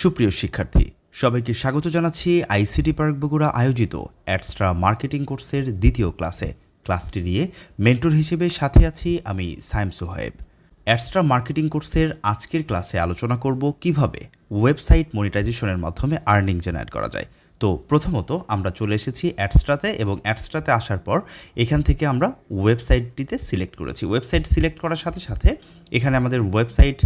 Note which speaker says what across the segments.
Speaker 1: সুপ্রিয় শিক্ষার্থী, সবাইকে স্বাগত জানাচ্ছি আইসিটি পার্ক বগুড়া আয়োজিত অ্যাডস্ট্রা মার্কেটিং কোর্সের দ্বিতীয় ক্লাসে। ক্লাসটি নিয়ে মেন্টর হিসেবে সাথে আছি আমি সাইম সোহেব অ্যাডস্ট্রা মার্কেটিং কোর্সের আজকের ক্লাসে আলোচনা করব কীভাবে ওয়েবসাইট মনিটাইজেশনের মাধ্যমে আর্নিং জেনারেট করা যায়। তো প্রথমত আমরা চলে এসেছি অ্যাডস্ট্রাতে এবং অ্যাডস্ট্রাতে আসার পর এখান থেকে আমরা ওয়েবসাইটটিতে সিলেক্ট করেছি। ওয়েবসাইট সিলেক্ট করার সাথে সাথে এখানে আমাদের ওয়েবসাইট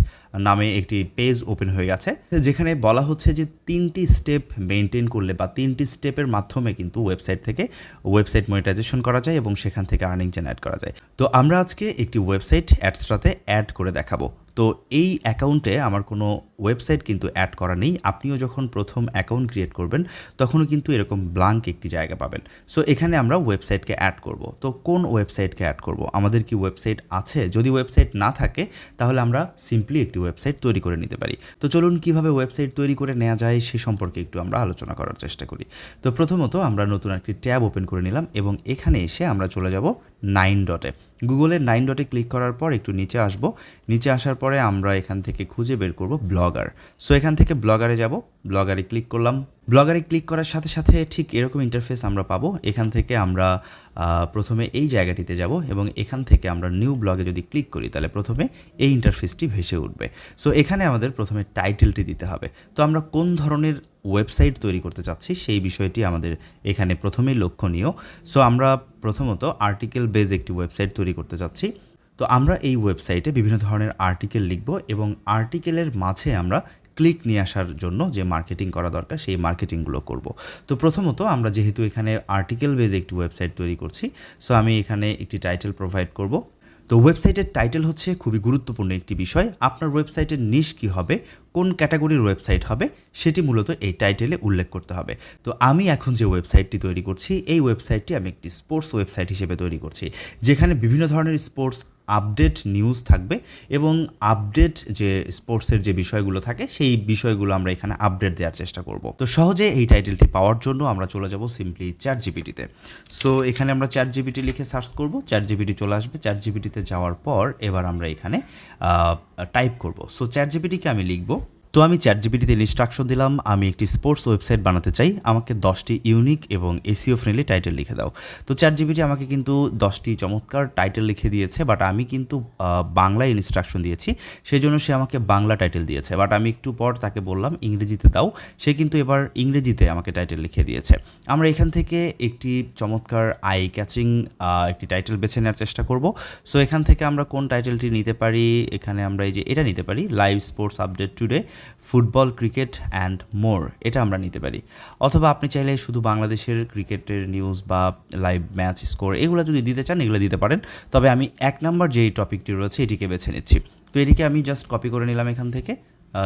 Speaker 1: নামে একটি পেজ ওপেন হয়ে গেছে, যেখানে বলা হচ্ছে যে তিনটি স্টেপ মেনটেন করলে বা তিনটি স্টেপের মাধ্যমে কিন্তু ওয়েবসাইট থেকে ওয়েবসাইট মনিটাইজেশন করা যায় এবং সেখান থেকে আর্নিং জেনারেট করা যায়। তো আমরা আজকে একটি ওয়েবসাইট অ্যাডস্ট্রাতে অ্যাড করে দেখাবো। তো এই অ্যাকাউন্টে আমার কোনো ওয়েবসাইট কিন্তু অ্যাড করা নেই। আপনিও যখন প্রথম অ্যাকাউন্ট ক্রিয়েট করবেন, তখনও কিন্তু এরকম ব্লাঙ্ক একটি জায়গা পাবেন। সো এখানে আমরা ওয়েবসাইটকে অ্যাড করব। তো, কোন ওয়েবসাইটকে অ্যাড করব? আমাদের কি ওয়েবসাইট আছে? যদি ওয়েবসাইট না থাকে, তাহলে আমরা সিম্পলি একটি ওয়েবসাইট তৈরি করে নিতে পারি। তো, চলুন কীভাবে ওয়েবসাইট তৈরি করে নেওয়া যায়, সে সম্পর্কে একটু আমরা আলোচনা করার চেষ্টা করি। তো, প্রথমত আমরা নতুন একটি ট্যাব ওপেন করে নিলাম এবং এখানে এসে আমরা চলে যাব নাইন ডটে গুগলের নাইন ডটে ক্লিক করার পর একটু নিচে আসব। নিচে আসার পরে আমরা এখান থেকে খুঁজে বের করব ব্লগার। সো এখান থেকে ব্লগারে যাব, ব্লগারে ক্লিক করলাম। ব্লগারে ক্লিক করার সাথে সাথে ঠিক এরকম ইন্টারফেস আমরা পাবো। এখান থেকে আমরা প্রথমে এই জায়গাটিতে যাব এবং এখান থেকে আমরা নিউ ব্লগে যদি ক্লিক করি, তাহলে প্রথমে এই ইন্টারফেসটি ভেসে উঠবে। সো এখানে আমাদের প্রথমে টাইটেলটি দিতে হবে। তো, আমরা কোন ধরনের ওয়েবসাইট তৈরি করতে চাচ্ছি, সেই বিষয়টি আমাদের এখানে প্রথমেই লক্ষণীয় সো আমরা প্রথমত আর্টিকেল বেজ একটি ওয়েবসাইট তৈরি করতে চাচ্ছি। তো আমরা এই ওয়েবসাইটে বিভিন্ন ধরনের আর্টিকেল লিখব এবং আর্টিকেলের মাঝে আমরা ক্লিক নিয়ে আসার জন্য যে মার্কেটিং করা দরকার, সেই মার্কেটিংগুলো করব। তো প্রথমত আমরা যেহেতু এখানে আর্টিকেল বেজ একটি ওয়েবসাইট তৈরি করছি সো আমি এখানে একটি টাইটেল প্রোভাইড করব। তো ওয়েবসাইটের টাইটেল হচ্ছে খুবই গুরুত্বপূর্ণ একটি বিষয়, আপনার ওয়েবসাইটের নিশ কী হবে, কোন ক্যাটাগরির ওয়েবসাইট হবে, সেটি মূলত এই টাইটেলে উল্লেখ করতে হবে। তো আমি এখন যে ওয়েবসাইটটি তৈরি করছি, এই ওয়েবসাইটটি আমি একটি স্পোর্টস ওয়েবসাইট হিসেবে তৈরি করছি, যেখানে বিভিন্ন ধরনের স্পোর্টস আপডেট নিউজ থাকবে এবং আপডেট যে স্পোর্টসের যে বিষয়গুলো থাকে, সেই বিষয়গুলো আমরা এখানে আপডেট দেওয়ার চেষ্টা করব। তো সহজে এই টাইটেলটি পাওয়ার জন্য আমরা চলে যাব সিম্পলি চ্যাট জিবিটিতে সো এখানে আমরা চ্যাট জিবিটি লিখে সার্চ করব চ্যাট জিবিটি চলে আসবে। চ্যাট জিবিটিতে যাওয়ার পর এবার আমরা এখানে টাইপ করব। সো চ্যাট জিবিটিকে আমি লিখব তো আমি চ্যাট জিবিটিতে ইনস্ট্রাকশন দিলাম, আমি একটি স্পোর্টস ওয়েবসাইট বানাতে চাই, আমাকে দশটি ইউনিক এবং এসিও ফ্রেন্ডলি টাইটেল লিখে দাও। তো চ্যাট জিবিটি আমাকে কিন্তু দশটি চমৎকার টাইটেল লিখে দিয়েছে বাট আমি কিন্তু বাংলায় ইনস্ট্রাকশন দিয়েছি সেই জন্য সে আমাকে বাংলা টাইটেল দিয়েছে। বাট আমি একটু পর তাকে বললাম, ইংরেজিতে দাও, সে কিন্তু এবার ইংরেজিতে আমাকে টাইটেল লিখে দিয়েছে। আমরা এখান থেকে একটি চমৎকার আই ক্যাচিং একটি টাইটেল বেছে নেওয়ার চেষ্টা করব। সো এখান থেকে আমরা কোন টাইটেলটি নিতে পারি, এখানে আমরা এই যে, এটা নিতে পারি live sports update today football, cricket and more এটা আমরা নিতে পারি। অথবা আপনি চাইলে শুধু বাংলাদেশের ক্রিকেটের নিউজ বা লাইভ ম্যাচ স্কোর এগুলো যদি দিতে চান, এগুলো দিতে পারেন। তবে আমি এক নাম্বার যেই টপিকটি রয়েছে, এটিকে বেছে নিচ্ছি। তো এটিকে আমি জাস্ট কপি করে নিলাম এখান থেকে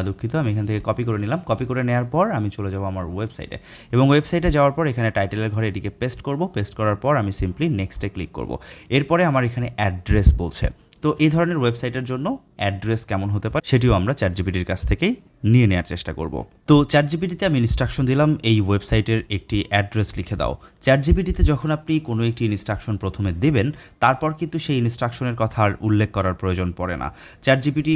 Speaker 1: দুঃখিত, আমি এখান থেকে কপি করে নিলাম। কপি করে নেওয়ার পর আমি চলে যাব আমার ওয়েবসাইটে এবং ওয়েবসাইটে যাওয়ার পর এখানে টাইটেলের ঘরে এটিকে পেস্ট করব। পেস্ট করার পর আমি সিম্পলি নেক্সটে ক্লিক করব। এরপরে আমার এখানে অ্যাড্রেস বলছে। তো এই ধরনের ওয়েবসাইটের জন্য অ্যাড্রেস কেমন হতে পারে সেটিও আমরা চ্যাট জিপিটির কাছ থেকেই নিয়ে নেওয়ার চেষ্টা করব। তো চ্যাট জিপিটিতে আমি ইনস্ট্রাকশন দিলাম, এই ওয়েবসাইটের একটি অ্যাড্রেস লিখে দাও। চ্যাট জিপিটিতে যখন আপনি কোনো একটি ইনস্ট্রাকশন প্রথমে দেবেন, তারপর কিন্তু সেই ইনস্ট্রাকশনের কথা আর উল্লেখ করার প্রয়োজন পড়ে না। চ্যাট জিপিটি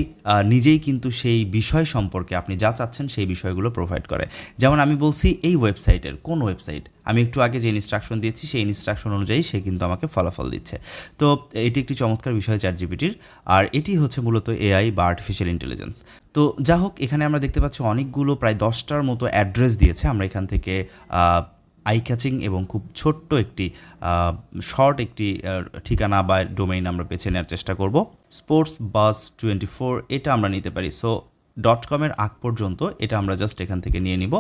Speaker 1: নিজেই কিন্তু সেই বিষয় সম্পর্কে আপনি যা চাচ্ছেন সেই বিষয়গুলো প্রোভাইড করে। যেমন আমি বলছি, এই ওয়েবসাইটের কোন ওয়েবসাইট আমি একটু আগে যে ইনস্ট্রাকশন দিয়েছি, সেই ইনস্ট্রাকশন অনুযায়ী সে কিন্তু আমাকে ফলাফল দিচ্ছে। তো এটি একটি চমৎকার বিষয় চ্যাট জিপিটির আর এটি হচ্ছে মূলত এআই বা আর্টিফিশিয়াল ইন্টেলিজেন্স তো যা হোক এখানে আমরা দেখতে পাচ্ছি অনেকগুলো, প্রায় দশটার মতো অ্যাড্রেস দিয়েছে। আমরা এখান থেকে আই ক্যাচিং এবং খুব ছোট্ট একটি শর্ট একটি ঠিকানা বা ডোমেইন আমরা বেছে নেওয়ার চেষ্টা করব। স্পোর্টস বাস টোয়েন্টি ফোর এটা আমরা নিতে পারি। সো ডট কমের আগ পর্যন্ত এটা আমরা জাস্ট এখান থেকে নিয়ে নিব।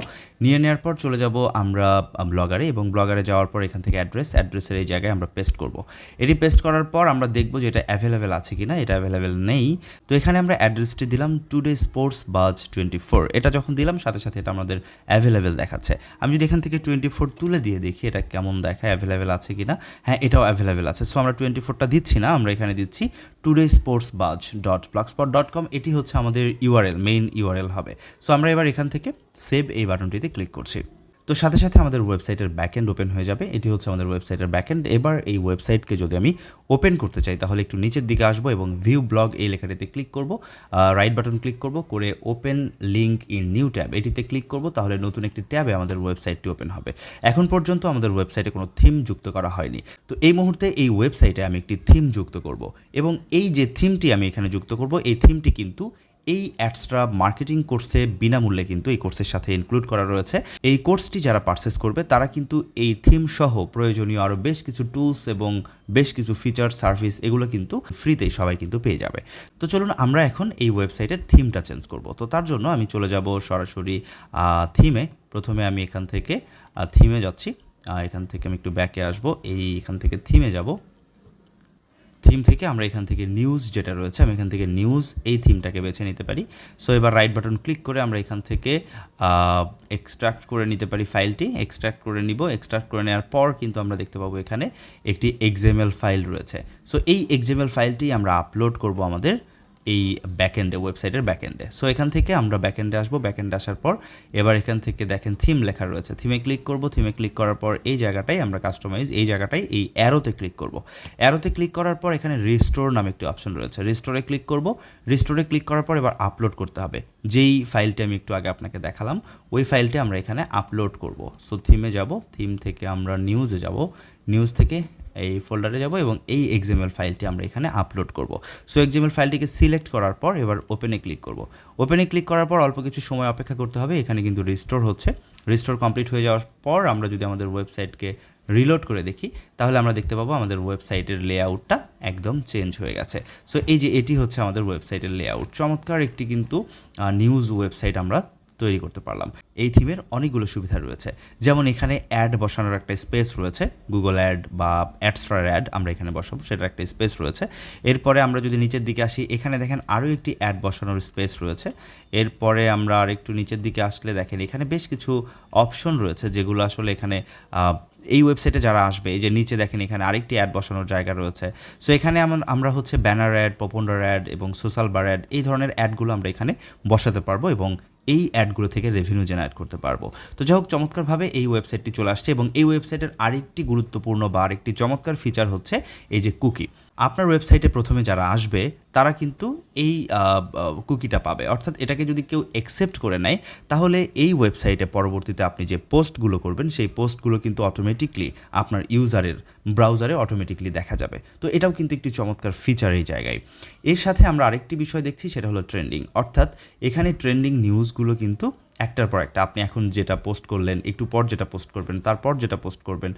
Speaker 1: নিয়ে নেওয়ার পর চলে যাব আমরা ব্লগারে এবং ব্লগারে যাওয়ার পর এখান থেকে অ্যাড্রেস অ্যাড্রেসের এই জায়গায় আমরা পেস্ট করব। এটি পেস্ট করার পর আমরা দেখব যে এটা অ্যাভেলেবেল আছে কি না এটা অ্যাভেলেবেল নেই। তো এখানে আমরা অ্যাড্রেসটি দিলাম today sports buzz twenty four এটা যখন দিলাম, সাথে সাথে এটা আমাদের অ্যাভেলেবেল দেখাচ্ছে। আমি যদি এখান থেকে টোয়েন্টি ফোর তুলে দিয়ে দেখি, এটা কেমন দেখায় অ্যাভেলেবেল আছে কি না হ্যাঁ এটাও অ্যাভেলেবেল আছে। সো আমরা টোয়েন্টি ফোরটা দিচ্ছি না, আমরা এখানে দিচ্ছি today sports buzz dot blogspot dot com এটি হচ্ছে আমাদের ইউআরএল মেইন ইউআরএল হবে। সো আমরা এবার এখান থেকে সেভ এই বাটনটিতে ক্লিক করছি। তো, সাথে সাথে আমাদের ওয়েবসাইটের ব্যাকএন্ড ওপেন হয়ে যাবে। এটি হচ্ছে আমাদের ওয়েবসাইটের ব্যাকএন্ড এবার এই ওয়েবসাইটকে যদি আমি ওপেন করতে চাই, তাহলে একটু নিচের দিকে আসব এবং ভিউ ব্লগ এই লেখাটিতে ক্লিক করব। রাইট বাটন ক্লিক করব, করে open link in new tab এটিতে ক্লিক করব, তাহলে নতুন একটি ট্যাবে আমাদের ওয়েবসাইটটি ওপেন হবে। এখন পর্যন্ত আমাদের ওয়েবসাইটে কোনো থিম যুক্ত করা হয়নি। তো, এই মুহূর্তে এই ওয়েবসাইটে আমি একটি থিম যুক্ত করব এবং এই যে থিমটি আমি এখানে যুক্ত করব, এই থিমটি কিন্তু এই অ্যাডস্ট্রা মার্কেটিং কোর্সে বিনামূল্যে কিন্তু এই কোর্সের সাথে ইনক্লুড করা রয়েছে। এই কোর্সটি যারা পারচেস করবে, তারা কিন্তু এই থিম সহ প্রয়োজনীয় আরও বেশ কিছু টুলস এবং বেশ কিছু ফিচার সার্ভিস এগুলো কিন্তু ফ্রিতেই সবাই কিন্তু পেয়ে যাবে। তো চলুন আমরা এখন এই ওয়েবসাইটের থিমটা চেঞ্জ করব। তো তার জন্য আমি চলে যাব সরাসরি থিমে প্রথমে আমি এখান থেকে থিমে যাচ্ছি। এখান থেকে আমি একটু ব্যাকে আসব। এই এখান থেকে থিমে যাব। থিম থেকে আমরা এখান থেকে নিউজ যেটা রয়েছে, আমি এখান থেকে নিউজ এই থিমটাকে বেছে নিতে পারি। সো এবার রাইট বাটন ক্লিক করে আমরা এখান থেকে এক্সট্রাক্ট করে নিতে পারি ফাইলটি এক্সট্রাক্ট করে নিব। এক্সট্রাক্ট করে নেওয়ার পর কিন্তু আমরা দেখতে পাবো এখানে একটি এক্সএমএল ফাইল রয়েছে। সো এই এক্সএমএল ফাইলটি আমরা আপলোড করব আমাদের এই ব্যাকএন্ডে ওয়েবসাইটের ব্যাকএন্ডে সো এখান থেকে আমরা ব্যাকএন্ডে আসব। ব্যাকএন্ডে আসার পর এবার এখান থেকে দেখেন থিম লেখা রয়েছে। থিমে ক্লিক করব। থিমে ক্লিক করার পর এই জায়গাটাই আমরা কাস্টমাইজ এই জায়গাটাই এই অ্যারোতে ক্লিক করব। অ্যারোতে ক্লিক করার পর এখানে রিস্টোর নামে একটি অপশন রয়েছে। রিস্টোরে ক্লিক করব। রিস্টোরে ক্লিক করার পর এবার আপলোড করতে হবে। যেই ফাইলটি আমি একটু আগে আপনাকে দেখালাম, ওই ফাইলটি আমরা এখানে আপলোড করব। সো থিমে যাব। থিম থেকে আমরা নিউজে যাব। নিউজ থেকে এই ফোল্ডারে যাব এবং এই এক্সএমএল ফাইলটি আমরা এখানে আপলোড করব। সো এক্সএমএল ফাইলটিকে সিলেক্ট করার পর এবার ওপেনে ক্লিক করব। ওপেনে ক্লিক করার পর অল্প কিছু সময় অপেক্ষা করতে হবে। এখানে কিন্তু রিস্টোর হচ্ছে। রিস্টোর কমপ্লিট হয়ে যাওয়ার পর আমরা যদি আমাদের ওয়েবসাইটকে রিলোড করে দেখি, তাহলে আমরা দেখতে পাবো আমাদের ওয়েবসাইটের লেআউটটা একদম চেঞ্জ হয়ে গেছে। সো এই যে এটি হচ্ছে আমাদের ওয়েবসাইটের লেআউট চমৎকার একটি কিন্তু নিউজ ওয়েবসাইট আমরা তৈরি করতে পারলাম। এই থিমের অনেকগুলো সুবিধা রয়েছে। যেমন এখানে অ্যাড বসানোর একটা স্পেস রয়েছে। গুগল অ্যাড বা অ্যাডস্ট্রার অ্যাড আমরা এখানে বসাবো, সেটার একটা স্পেস রয়েছে। এরপরে আমরা যদি নিচের দিকে আসি, এখানে দেখেন আরও একটি অ্যাড বসানোর স্পেস রয়েছে। এরপরে আমরা আর একটু নিচের দিকে আসলে দেখেন, এখানে বেশ কিছু অপশন রয়েছে যেগুলো আসলে এখানে এই ওয়েবসাইটে যারা আসবে, এই যে নিচে দেখেন এখানে আরেকটি অ্যাড বসানোর জায়গা রয়েছে। সো এখানে আমরা হচ্ছে ব্যানার অ্যাড, পপুলার অ্যাড এবং সোশ্যাল বার অ্যাড এই ধরনের অ্যাডগুলো আমরা এখানে বসাতে পারব এবং এই অ্যাডগুলো থেকে রেভিনিউ জেনারেট করতে পারব। তো যাই হোক, চমৎকারভাবে এই ওয়েবসাইটটি চলে আসছে এবং এই ওয়েবসাইটের আরেকটি গুরুত্বপূর্ণ বা আরেকটি চমৎকার ফিচার হচ্ছে এই যে কুকি আপনার ওয়েবসাইটে প্রথমে যারা আসবে, তারা কিন্তু এই কুকিটা পাবে। অর্থাৎ এটাকে যদি কেউ অ্যাকসেপ্ট করে নেয়, তাহলে এই ওয়েবসাইটে পরবর্তীতে আপনি যে পোস্টগুলো করবেন, সেই পোস্টগুলো কিন্তু অটোমেটিকলি আপনার ইউজারের ব্রাউজারে অটোমেটিকলি দেখা যাবে। তো এটাও কিন্তু একটি চমৎকার ফিচার এই জায়গায়। এর সাথে আমরা আরেকটি বিষয় দেখছি, সেটা হলো ট্রেন্ডিং অর্থাৎ এখানে ট্রেন্ডিং নিউজগুলো কিন্তু একটার পর একটা, আপনি এখন যেটা পোস্ট করলেন, একটু পর যেটা পোস্ট করবেন, তারপর যেটা পোস্ট করবেন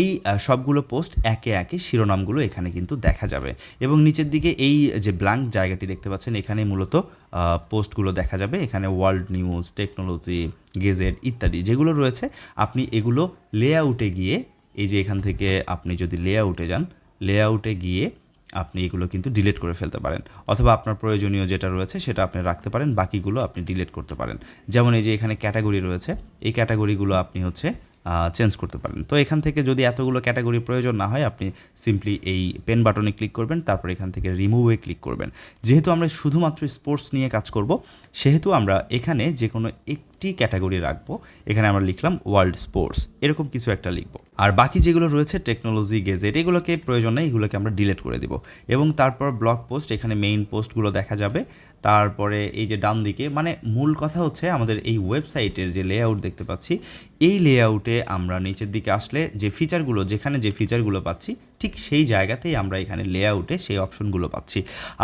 Speaker 1: এই সবগুলো পোস্ট একে একে শিরোনামগুলো এখানে কিন্তু দেখা যাবে। এবং নিচের দিকে এই যে ব্ল্যাঙ্ক জায়গাটি দেখতে পাচ্ছেন, এখানে মূলত পোস্টগুলো দেখা যাবে। এখানে ওয়ার্ল্ড নিউজ টেকনোলজি গেজেট ইত্যাদি যেগুলো রয়েছে, আপনি এগুলো লেআউটে গিয়ে, এই যে এখান থেকে আপনি যদি লেআউটে যান লেআউটে গিয়ে আপনি এগুলো কিন্তু ডিলিট করে ফেলতে পারেন। অথবা আপনার প্রয়োজনীয় যেটা রয়েছে, সেটা আপনি রাখতে পারেন, বাকিগুলো আপনি ডিলিট করতে পারেন। যেমন এই যে এখানে ক্যাটাগরি রয়েছে, এই ক্যাটাগরিগুলো আপনি হচ্ছে চেঞ্জ করতে পারেন তো এখান থেকে যদি এতগুলো ক্যাটাগরি প্রয়োজন না হয়, আপনি সিম্পলি এই পেন বাটনে ক্লিক করবেন, তারপর এখান থেকে রিমুভে ক্লিক করবেন। যেহেতু আমরা শুধুমাত্র স্পোর্টস নিয়ে কাজ করব, সেহেতু আমরা এখানে যে কোনো একটি ক্যাটাগরি রাখব। এখানে আমরা লিখলাম ওয়ার্ল্ড স্পোর্টস এরকম কিছু একটা লিখব। আর বাকি যেগুলো রয়েছে টেকনোলজি গেজেট এগুলোকে প্রয়োজন নেই, এগুলোকে আমরা ডিলিট করে দিব। এবং তারপর ব্লগ পোস্ট এখানে মেইন পোস্টগুলো দেখা যাবে। তারপরে এই যে ডান দিকে মানে মূল কথা হচ্ছে আমাদের এই ওয়েবসাইটের যে লেআউট দেখতে পাচ্ছি, এই লেআউটে আমরা নিচের দিকে আসলে যে ফিচারগুলো যেখানে যে ফিচারগুলো পাচ্ছি, ঠিক সেই জায়গাতেই আমরা এখানে লেআউটে সেই অপশনগুলো পাচ্ছি।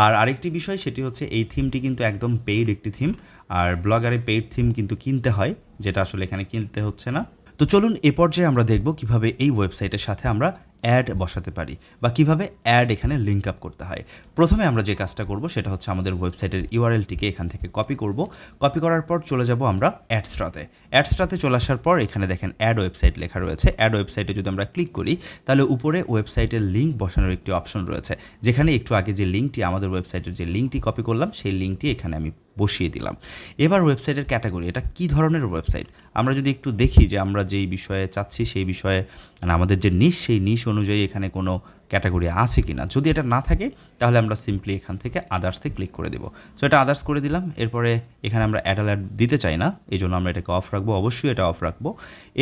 Speaker 1: আর আরেকটি বিষয় সেটি হচ্ছে এই থিমটি কিন্তু একদম পেইড একটি থিম আর ব্লগারে পেইড থিম কিন্তু কিনতে হয়, যেটা আসলে এখানে কিনতে হচ্ছে না। তো চলুন এ পর্যায়ে আমরা দেখব কীভাবে এই ওয়েবসাইটের সাথে আমরা অ্যাড বসাতে পারি বা কীভাবে অ্যাড এখানে লিঙ্ক আপ করতে হয়। প্রথমে আমরা যে কাজটা করব সেটা হচ্ছে আমাদের ওয়েবসাইটের ইউআরএলটিকে এখান থেকে কপি করব। কপি করার পর চলে যাব আমরা অ্যাডস্ট্রাতে অ্যাডস্ট্রাতে চলে আসার পর এখানে দেখেন অ্যাড ওয়েবসাইট লেখা রয়েছে। অ্যাড ওয়েবসাইটে যদি আমরা ক্লিক করি, তাহলে উপরে ওয়েবসাইটের লিঙ্ক বসানোর একটি অপশন রয়েছে। যেখানে একটু আগে যে লিঙ্কটি আমাদের ওয়েবসাইটের যে লিঙ্কটি কপি করলাম, সেই লিঙ্কটি এখানে আমি বসিয়ে দিলাম। এবার ওয়েবসাইটের ক্যাটাগরি এটা কি ধরনের ওয়েবসাইট আমরা যদি একটু দেখি যে আমরা যেই বিষয়ে চাচ্ছি, সেই বিষয়ে মানে আমাদের যে নিশ, সেই নিশ অনুযায়ী এখানে কোনো ক্যাটাগরি আছে কি না যদি এটা না থাকে, তাহলে আমরা সিম্পলি এখান থেকে আদার্সে ক্লিক করে দেবো। সো এটা আদার্স করে দিলাম। এরপরে এখানে আমরা অ্যাড অ্যালার্ট দিতে চাই না। এই জন্য আমরা এটাকে অফ রাখব। অবশ্যই এটা অফ রাখব।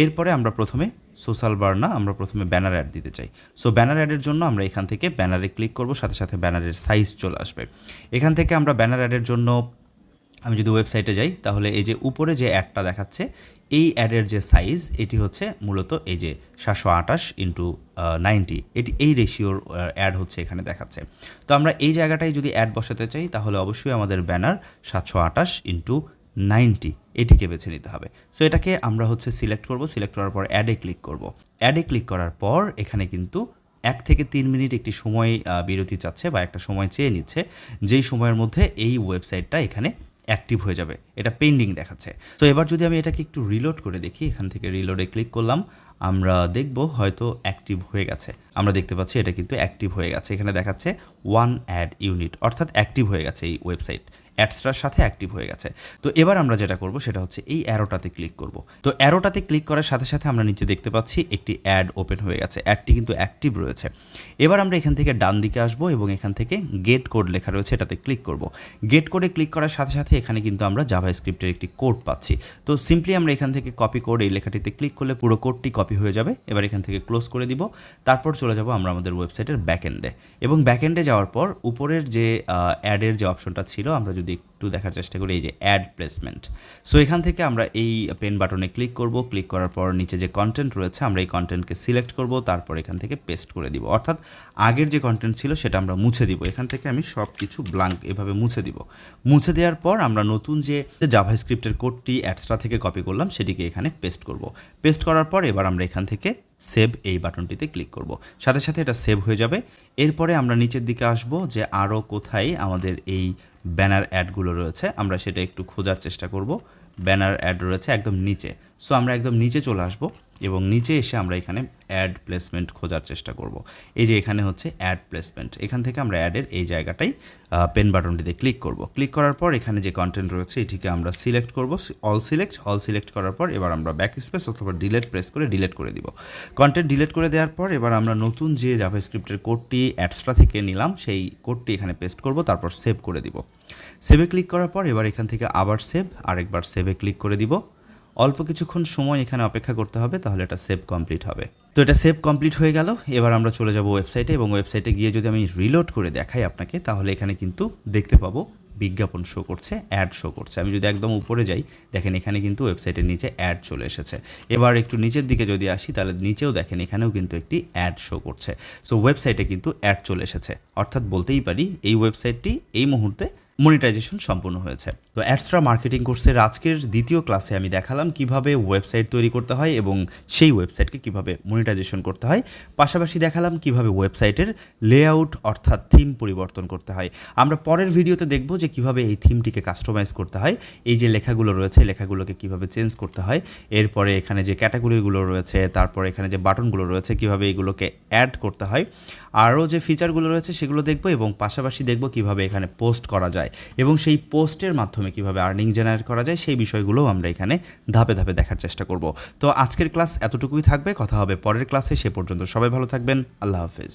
Speaker 1: এরপরে আমরা প্রথমে সোশ্যাল বার না, আমরা প্রথমে ব্যানার অ্যাড দিতে চাই। সো ব্যানার অ্যাডের জন্য আমরা এখান থেকে ব্যানারে ক্লিক করব, সাথে সাথে ব্যানারের সাইজ চলে আসবে। এখান থেকে আমরা ব্যানার অ্যাডের জন্য, আমি যদি ওয়েবসাইটে যাই, তাহলে এই যে উপরে যে অ্যাডটা দেখাচ্ছে এই অ্যাডের যে সাইজ, এটি হচ্ছে মূলত এই যে সাতশো আঠাশ ইন্টু নাইনটি এটি এই রেশিওর অ্যাড হচ্ছে এখানে দেখাচ্ছে। তো আমরা এই জায়গাটায় যদি অ্যাড বসাতে চাই, তাহলে অবশ্যই আমাদের ব্যানার সাতশো আঠাশ ইন্টু নাইনটি এটিকে বেছে নিতে হবে। সো এটাকে আমরা হচ্ছে সিলেক্ট করব। সিলেক্ট করার পর অ্যাডে ক্লিক করব। অ্যাডে ক্লিক করার পর এখানে কিন্তু এক থেকে তিন মিনিট একটি সময় বিরতি চাচ্ছে বা একটা সময় চেয়ে নিচ্ছে। যেই সময়ের মধ্যে এই ওয়েবসাইটটা এখানে অ্যাক্টিভ হয়ে যাবে। এটা পেন্ডিং দেখাচ্ছে। তো এবার যদি আমি এটাকে একটু রিলোড করে দেখি, এখান থেকে রিলোডে ক্লিক করলাম, আমরা দেখব হয়তো অ্যাক্টিভ হয়ে গেছে। আমরা দেখতে পাচ্ছি এটা কিন্তু অ্যাক্টিভ হয়ে গেছে। এখানে দেখাচ্ছে ওয়ান অ্যাড ইউনিট অর্থাৎ অ্যাক্টিভ হয়ে গেছে এই ওয়েবসাইট অ্যাডসটার সাথে অ্যাক্টিভ হয়ে গেছে। তো এবার আমরা যেটা করব সেটা হচ্ছে এই অ্যারোটাতে ক্লিক করব। তো অ্যারোটাতে ক্লিক করার সাথে সাথে আমরা নিচে দেখতে পাচ্ছি একটি অ্যাড ওপেন হয়ে গেছে। অ্যাডটি কিন্তু অ্যাক্টিভ রয়েছে। এবার আমরা এখান থেকে ডান দিকে আসব এবং এখান থেকে গেট কোড লেখা রয়েছে এটাতে ক্লিক করব। গেট কোডে ক্লিক করার সাথে সাথে এখানে কিন্তু আমরা জাভা স্ক্রিপ্টের একটি কোড পাচ্ছি। তো সিম্পলি আমরা এখান থেকে কপি কোড এই লেখাটিতে ক্লিক করলে পুরো কোডটি কপি হয়ে যাবে। এবার এখান থেকে ক্লোজ করে দিব। তারপর চলে যাব আমরা আমাদের ওয়েবসাইটের ব্যাকএন্ডে এবং ব্যাকএন্ডে যাওয়ার পর উপরের যে অ্যাডের যে অপশনটা ছিল, আমরা যদি একটু দেখার চেষ্টা করি, এই যে অ্যাড প্লেসমেন্ট সো এখান থেকে আমরা এই পেন বাটনে ক্লিক করব। ক্লিক করার পর নিচে যে কন্টেন্ট রয়েছে, আমরা এই কন্টেন্টকে সিলেক্ট করব। তারপর এখান থেকে পেস্ট করে দিব। অর্থাৎ আগের যে কন্টেন্ট ছিল, সেটা আমরা মুছে দিব। এখান থেকে আমি সব কিছু ব্লাঙ্ক এভাবে মুছে দিব। মুছে দেওয়ার পর আমরা নতুন যে জাভা স্ক্রিপ্টের কোডটি অ্যাডস্ট্রা থেকে কপি করলাম, সেটিকে এখানে পেস্ট করব। পেস্ট করার পর এবার আমরা এখান থেকে সেভ এই বাটনটিতে ক্লিক করব। সাথে সাথে এটা সেভ হয়ে যাবে। এরপরে আমরা নিচের দিকে আসব যে আরও কোথায় আমাদের এই ব্যানার অ্যাডগুলো রয়েছে, আমরা সেটা একটু খোঁজার চেষ্টা করব। ব্যানার অ্যাড রয়েছে একদম নিচে। সো আমরা একদম নিচে চলে আসব। এবং নিচে এসে আমরা এখানে অ্যাড প্লেসমেন্ট খোঁজার চেষ্টা করব। এই যে এখানে হচ্ছে অ্যাড প্লেসমেন্ট এখান থেকে আমরা অ্যাডের এই জায়গাটাই পেন বাটনটিতে ক্লিক করব। ক্লিক করার পর এখানে যে কন্টেন্ট রয়েছে, এটিকে আমরা সিলেক্ট করব। অল সিলেক্ট অল সিলেক্ট করার পর এবার আমরা ব্যাক স্পেস অথবা ডিলেট প্রেস করে ডিলেট করে দিব। কন্টেন্ট ডিলেট করে দেওয়ার পর এবার আমরা নতুন যে জাভাস্ক্রিপ্টের কোডটি অ্যাডসটা থেকে নিলাম, সেই কোডটি এখানে পেস্ট করব, তারপর সেভ করে দিব। সেভে ক্লিক করার পর এবার এখান থেকে আবার সেভ আরেকবার সেভে ক্লিক করে দিব। অল্প কিছুক্ষণ সময় এখানে অপেক্ষা করতে হবে, তাহলে এটা সেভ কমপ্লিট হবে। তো এটা সেভ কমপ্লিট হয়ে গেল। এবার আমরা চলে যাব ওয়েবসাইটে এবং ওয়েবসাইটে গিয়ে যদি আমি রিলোড করে দেখাই আপনাকে, তাহলে এখানে কিন্তু দেখতে পাবো বিজ্ঞাপন শো করছে অ্যাড শো করছে। আমি যদি একদম উপরে যাই, দেখেন এখানে কিন্তু ওয়েবসাইটের নিচে অ্যাড চলে এসেছে। এবার একটু নিচের দিকে যদি আসি, তাহলে নিচেও দেখেন এখানেও কিন্তু একটি অ্যাড শো করছে। সো ওয়েবসাইটে কিন্তু অ্যাড চলে এসেছে। অর্থাৎ বলতেই পারি, এই ওয়েবসাইটটি এই মুহূর্তে মনিটাইজেশন সম্পূর্ণ হয়েছে। তো অ্যাডস্ট্রা মার্কেটিং কোর্সের আজকের দ্বিতীয় ক্লাসে আমি দেখালাম কীভাবে ওয়েবসাইট তৈরি করতে হয় এবং সেই ওয়েবসাইটকে কীভাবে মনিটাইজেশন করতে হয়। পাশাপাশি দেখালাম কীভাবে ওয়েবসাইটের লেআউট অর্থাৎ থিম পরিবর্তন করতে হয়। আমরা পরের ভিডিওতে দেখব যে কীভাবে এই থিমটিকে কাস্টমাইজ করতে হয়। এই যে লেখাগুলো রয়েছে, লেখাগুলোকে কীভাবে চেঞ্জ করতে হয়। এরপরে এখানে যে ক্যাটাগরিগুলো রয়েছে, তারপরে এখানে যে বাটনগুলো রয়েছে, কীভাবে এগুলোকে অ্যাড করতে হয়। আরও যে ফিচারগুলো রয়েছে, সেগুলো দেখব এবং পাশাপাশি দেখব কীভাবে এখানে পোস্ট করা যায়। এবং সেই পোস্টের মাধ্যমে কীভাবে আর্নিং জেনারেট করা যায় সেই বিষয়গুলোও আমরা এখানে ধাপে ধাপে দেখার চেষ্টা করব। তো আজকের ক্লাস এতটুকুই থাকবে, কথা হবে পরের ক্লাসে সে পর্যন্ত সবাই ভালো থাকবেন, আল্লাহ হাফেজ।